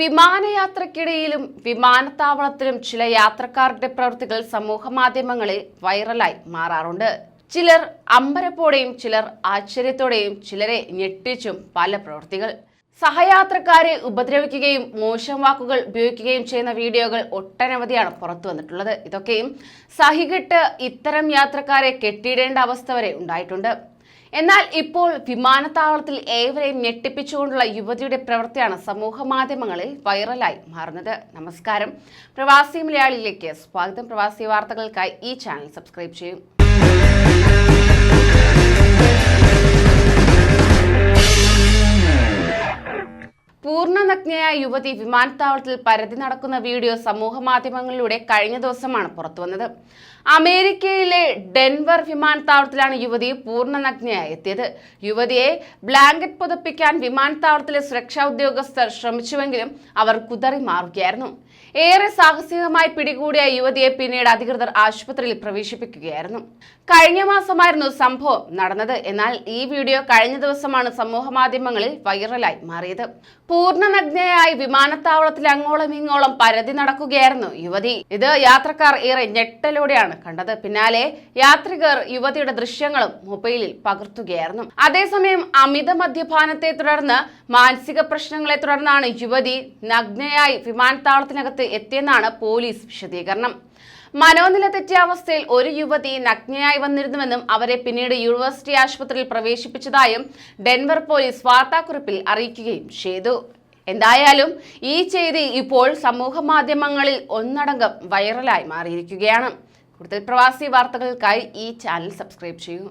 വിമാനയാത്രക്കിടയിലും വിമാനത്താവളത്തിലും ചില യാത്രക്കാരുടെ പ്രവൃത്തികൾ സമൂഹ മാധ്യമങ്ങളിൽ വൈറലായി മാറാറുണ്ട്. ചിലർ അമ്പരപ്പോടെയും ചിലർ ആശ്ചര്യത്തോടെയും ചിലരെ ഞെട്ടിച്ചും പല പ്രവൃത്തികൾ. സഹയാത്രക്കാരെ ഉപദ്രവിക്കുകയും മോശം വാക്കുകൾ ഉപയോഗിക്കുകയും ചെയ്യുന്ന വീഡിയോകൾ ഒട്ടനവധിയാണ് പുറത്തു വന്നിട്ടുള്ളത്. ഇതൊക്കെയും സഹികെട്ട് ഇത്തരം യാത്രക്കാരെ കെട്ടിയിടേണ്ട അവസ്ഥ വരെ ഉണ്ടായിട്ടുണ്ട്. എന്നാൽ ഇപ്പോൾ വിമാനത്താവളത്തിൽ ഏവരെയും ഞെട്ടിപ്പിച്ചുകൊണ്ടുള്ള യുവതിയുടെ പ്രവൃത്തിയാണ് സമൂഹ മാധ്യമങ്ങളിൽ വൈറലായി മാറുന്നത്. നമസ്കാരം. പ്രവാസി മലയാളിയിലേക്ക് സ്വാഗതം. പ്രവാസി വാർത്തകൾക്കായി ഈ ചാനൽ സബ്സ്ക്രൈബ് ചെയ്യും. പൂർണനഗ്നയായ യുവതി വിമാനത്താവളത്തിൽ പരതി നടക്കുന്ന വീഡിയോ സമൂഹ മാധ്യമങ്ങളിലൂടെ കഴിഞ്ഞ ദിവസമാണ് പുറത്തുവന്നത് അമേരിക്കയിലെ ഡെൻവർ വിമാനത്താവളത്തിലാണ് യുവതി പൂർണനഗ്നയായി എത്തിയത്. യുവതിയെ ബ്ലാങ്കറ്റ് പുതപ്പിക്കാൻ വിമാനത്താവളത്തിലെ സുരക്ഷാ ഉദ്യോഗസ്ഥർ ശ്രമിച്ചുവെങ്കിലും അവർ കുതറി മാറുകയായിരുന്നു. ഏറെ സാഹസികമായി പിടികൂടിയ യുവതിയെ പിന്നീട് അധികൃതർ ആശുപത്രിയിൽ പ്രവേശിപ്പിക്കുകയായിരുന്നു. കഴിഞ്ഞ മാസമായിരുന്നു സംഭവം നടന്നത്. എന്നാൽ ഈ വീഡിയോ കഴിഞ്ഞ ദിവസമാണ് സമൂഹ മാധ്യമങ്ങളിൽ വൈറലായി മാറിയത്. പൂർണനഗ്നയായി വിമാനത്താവളത്തിൽ അങ്ങോളം ഇങ്ങോളം പരതി നടക്കുകയായിരുന്നു യുവതി. ഇത് യാത്രക്കാർ ഏറെ ഞെട്ടലോടെയാണ് കണ്ടത്. പിന്നാലെ യാത്രികർ യുവതിയുടെ ദൃശ്യങ്ങളും മൊബൈലിൽ പകർത്തുകയായിരുന്നു. അതേസമയം അമിത മദ്യപാനത്തെ തുടർന്ന് മാനസിക പ്രശ്നങ്ങളെ തുടർന്നാണ് യുവതി നഗ്നയായി വിമാനത്താവളത്തിനകത്ത് എത്തിയെന്നാണ് പോലീസ് വിശദീകരണം. മനോനില തെറ്റിയ അവസ്ഥയിൽ ഒരു യുവതി നഗ്നയായി വന്നിരുന്നുവെന്നും അവരെ പിന്നീട് യൂണിവേഴ്സിറ്റി ആശുപത്രിയിൽ പ്രവേശിപ്പിച്ചതായും ഡെൻവർ പോലീസ് വാർത്താക്കുറിപ്പിൽ അറിയിക്കുകയും ചെയ്തു. എന്തായാലും ഈ ചെയ്തി ഇപ്പോൾ സമൂഹ മാധ്യമങ്ങളിൽ ഒന്നടങ്കം വൈറലായി മാറിയിരിക്കുകയാണ്. കൂടുതൽ പ്രവാസി വാർത്തകൾക്കായി ഈ ചാനൽ സബ്സ്ക്രൈബ് ചെയ്യൂ